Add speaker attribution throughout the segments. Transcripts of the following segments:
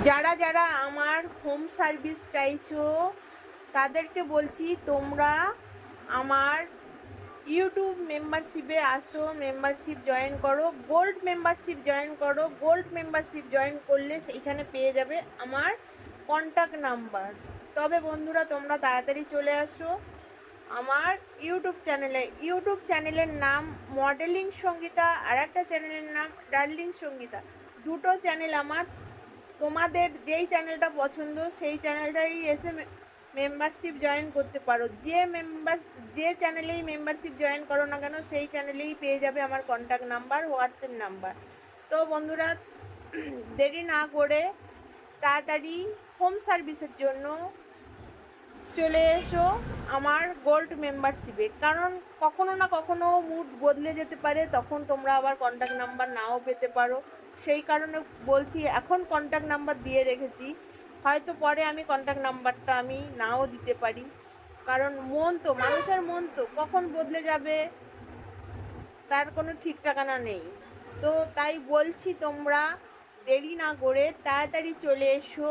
Speaker 1: যারা যারা আমার হোম সার্ভিস চাইছো, তাদেরকে বলছি তোমরা আমার ইউটিউব মেম্বারশিপে আসো মেম্বারশিপ জয়েন করো গোল্ড মেম্বারশিপ জয়েন করো গোল্ড মেম্বারশিপ জয়েন করলে সেইখানে পেয়ে যাবে আমার কন্ট্যাক্ট নাম্বার তবে বন্ধুরা, তোমরা তাড়াতাড়ি চলে আসো আমার ইউটিউব চ্যানেলে ইউটিউব চ্যানেলের নাম মডেলিং সঙ্গীতা আর একটা চ্যানেলের নাম ডার্লিং সঙ্গীতা। দুটো চ্যানেল আমার তোমাদের যেই চ্যানেলটা পছন্দ, সেই চ্যানেলটাই এসে মেম্বারশিপ জয়েন করতে পারো। যে মেম্বার যে চ্যানেলেই মেম্বারশিপ জয়েন করো না কেন, সেই চ্যানেলেই পেয়ে যাবে আমার কন্ট্যাক্ট নাম্বার হোয়াটসঅ্যাপ নাম্বার তো বন্ধুরা, দেরি না করে তাড়াতাড়ি হোম সার্ভিসের জন্য চলে এসো আমার গোল্ড মেম্বারশিপে কারণ কখনো না কখনো মুড বদলে যেতে পারে, তখন তোমরা আবার কন্ট্যাক্ট নাম্বার নাও পেতে পারো। সেই কারণে বলছি, এখন কন্ট্যাক্ট নাম্বার দিয়ে রেখেছি। হয়তো পরে আমি কন্ট্যাক্ট নাম্বারটা আমি নাও দিতে পারি। কারণ মন তো, মানুষের মন তো, কখন বদলে যাবে তার কোনো ঠিক ঠিকানা নেই। তো তাই বলছি, তোমরা দেরি না করে তাড়াতাড়ি চলে এসো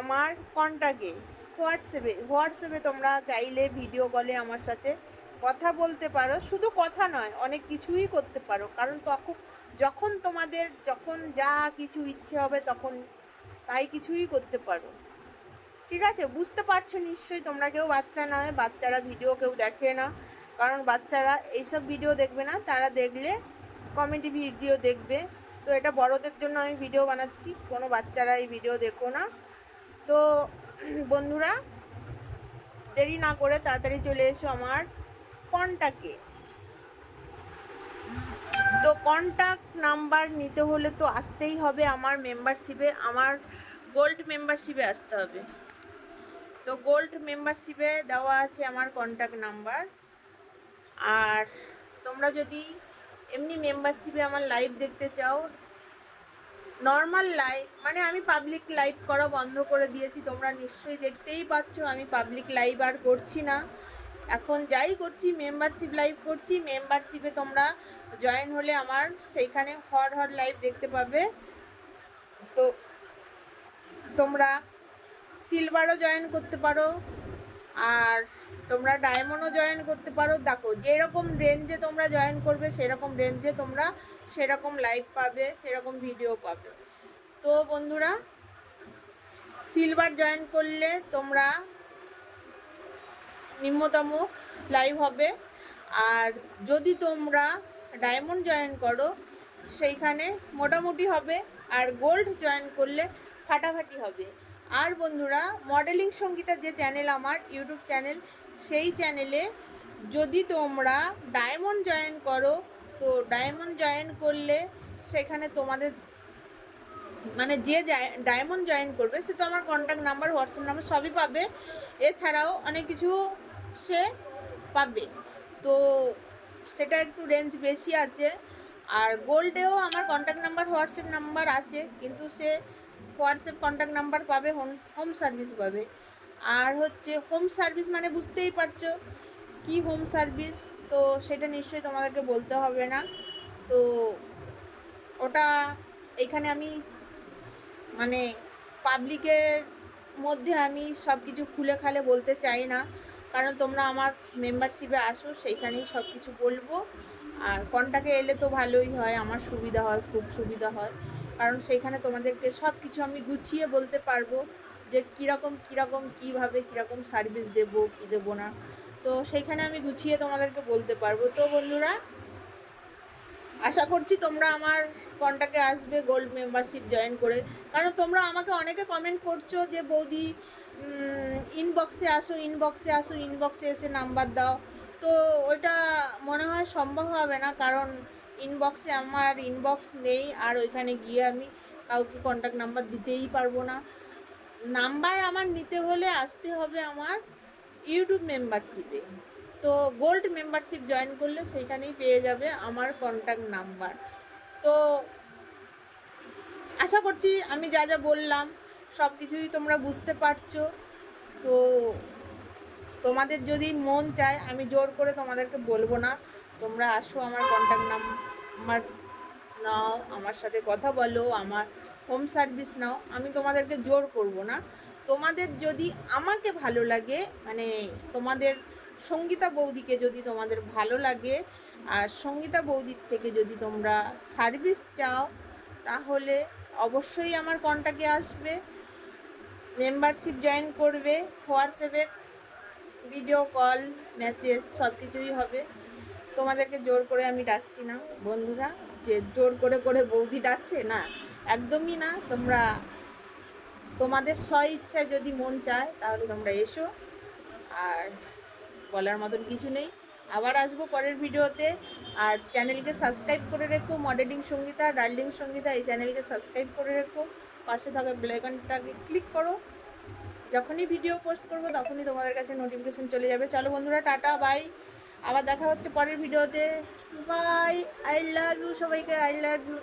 Speaker 1: আমার কন্ট্যাক্টে হোয়াটসঅ্যাপে হোয়াটসঅ্যাপে তোমরা চাইলে ভিডিও কলে আমার সাথে কথা বলতে পারো। শুধু কথা নয়, অনেক কিছুই করতে পারো। কারণ তখন যখন তোমাদের, যখন যা কিছু ইচ্ছে হবে তখন তাই কিছুই করতে পারো। ঠিক আছে? বুঝতে পারছ নিশ্চয়ই তোমরা কেউ বাচ্চা নয়, বাচ্চারা ভিডিও কেউ দেখে না। কারণ বাচ্চারা এইসব ভিডিও দেখবে না, তারা দেখলে কমেডি ভিডিও দেখবে। তো এটা বড়দের জন্য আমি ভিডিও বানাচ্ছি, কোনো বাচ্চারা এই ভিডিও দেখো না। তো বন্ধুরা, দেরি না করে তাড়াতাড়ি চলে এসো আমার কন্টাকে। তো কন্ট্যাক্ট নাম্বার নিতে হলে তো আসতেই হবে আমার মেম্বারশিপে আমার গোল্ড মেম্বারশিপে আসতে হবে। তো গোল্ড মেম্বারশিপে দেওয়া আছে আমার কন্ট্যাক্ট নাম্বার। আর তোমরা যদি এমনি মেম্বারশিপে আমার লাইভ দেখতে চাও নর্মাল লাইভ মানে আমি পাবলিক লাইভ করা বন্ধ করে দিয়েছি। তোমরা নিশ্চয়ই দেখতেই পাচ্ছ, আমি পাবলিক লাইভ আর করছি না। এখন যাই করছি মেম্বারশিপ লাইভ করছি। মেম্বারশিপে তোমরা জয়েন হলে আমার সেইখানে হর হর লাইভ দেখতে পাবে। তো তোমরা সিলভারও জয়েন করতে পারো। আর তোমরা ডায়মন্ডও জয়েন করতে পারো। দেখো, যেরকম রেঞ্জে তোমরা জয়েন করবে, সেরকম রেঞ্জে তোমরা সেরকম লাইভ পাবে, সেরকম ভিডিও পাবে। তো বন্ধুরা সিলভার জয়েন করলে তোমরা নিম্নতম লাইভ হবে। আর যদি তোমরা ডায়মন্ড জয়েন করো, সেইখানে মোটামুটি হবে। আর গোল্ড জয়েন করলে ফাটাফাটি হবে। আর বন্ধুরা মডেলিং সঙ্গীতা যে চ্যানেল আমার ইউটিউব চ্যানেল সেই চ্যানেলে যদি তোমরা ডায়মন্ড জয়েন করো, তো ডায়মন্ড জয়েন করলে সেখানে তোমাদের মানে যে ডায়মন্ড জয়েন করবে, সে তো আমার কন্ট্যাক্ট নাম্বার হোয়াটসঅ্যাপ নাম্বার সবই পাবে। এছাড়াও অনেক কিছু সে পাবে। তো সেটা একটু রেঞ্জ বেশি আছে। আর গোল্ডেও আমার কন্ট্যাক্ট নাম্বার হোয়াটসঅ্যাপ নাম্বার আছে, কিন্তু সে হোয়াটসঅ্যাপ কন্ট্যাক্ট নাম্বার পাবে হোম হোম সার্ভিস পাবে। আর হচ্ছে হোম সার্ভিস মানে বুঝতেই পারছ কি হোম সার্ভিস তো সেটা নিশ্চয়ই তোমাদেরকে বলতে হবে না। তো ওটা এখানে আমি মানে পাবলিকের মধ্যে আমি সব কিছু খুলে খালে বলতে চাই না। কারণ তোমরা আমার মেম্বারশিপে আসো, সেইখানেই সব কিছু বলব। আর কন্টাকে এলে তো ভালোই হয়, আমার সুবিধা হয়, খুব সুবিধা হয়। কারণ সেইখানে তোমাদেরকে সব কিছু আমি গুছিয়ে বলতে পারব। যে কীরকম কীরকম, কীভাবে, কীরকম সার্ভিস দেবো, কী দেবো না। তো সেইখানে আমি গুছিয়ে তোমাদেরকে বলতে পারব। তো বন্ধুরা, আশা করছি তোমরা আমার কন্টাকে আসবে গোল্ড মেম্বারশিপ জয়েন করে। কারণ তোমরা আমাকে অনেকে কমেন্ট করছ যে, বৌদি ইনবক্সে আসো ইনবক্সে আসো ইনবক্সে এসে নাম্বার দাও। তো ওইটা মনে হয় সম্ভব হবে না, কারণ ইনবক্সে আমার ইনবক্স নেই, আর ওইখানে গিয়ে আমি কাউকে কন্ট্যাক্ট নাম্বার দিতেই পারব না। নাম্বার আমার নিতে হলে আসতে হবে আমার ইউটিউব মেম্বারশিপে তো গোল্ড মেম্বারশিপ জয়েন করলে সেইখানেই পেয়ে যাবে আমার কন্ট্যাক্ট নাম্বার। তো আশা করছি আমি যা যা বললাম, সব কিছুই তোমরা বুঝতে পারছ। তো তোমাদের যদি মন চায়, আমি জোর করে তোমাদেরকে বলব না। তোমরা আসো আমার কন্ট্যাক্ট নাম্বার, নাও, আমার সাথে কথা বলো, আমার হোম সার্ভিস নাও, আমি তোমাদেরকে জোর করব না। তোমাদের যদি আমাকে ভালো লাগে মানে তোমাদের সঙ্গীতা বৌদিকে যদি তোমাদের ভালো লাগে, আর সঙ্গীতা বৌদির থেকে যদি তোমরা সার্ভিস চাও, তাহলে অবশ্যই আমার কন্ট্যাক্টে আসবে মেম্বারশিপ জয়েন করবে, হোয়াটসঅ্যাপে ভিডিও কল মেসেজ সব কিছুই হবে। তোমাদেরকে জোর করে আমি ডাকছি না। বন্ধুরা, যে জোর করে করে বৌদি ডাকছে না একদমই না। তোমরা, তোমাদের স্ব ইচ্ছায় যদি মন চায়, তাহলে তোমরা এসো। আর বলার মতন কিছু নেই। আবার আসব পরের ভিডিওতে। আর চ্যানেলকে সাবস্ক্রাইব করে রেখো। মডেলিং সঙ্গীতা ডার্লিং সঙ্গীতা, এই চ্যানেলকে সাবস্ক্রাইব করে রেখো। পাশে থাকা বেলাইকনটাকে ক্লিক করো। যখনই ভিডিও পোস্ট করব, তখনই তোমাদের কাছে নোটিফিকেশন চলে যাবে। চলো বন্ধুরা, টাটা, বাই। আবার দেখা হচ্ছে পরের ভিডিওতে। বাই। আই লাভ ইউ সবাইকে আই লাভ ইউ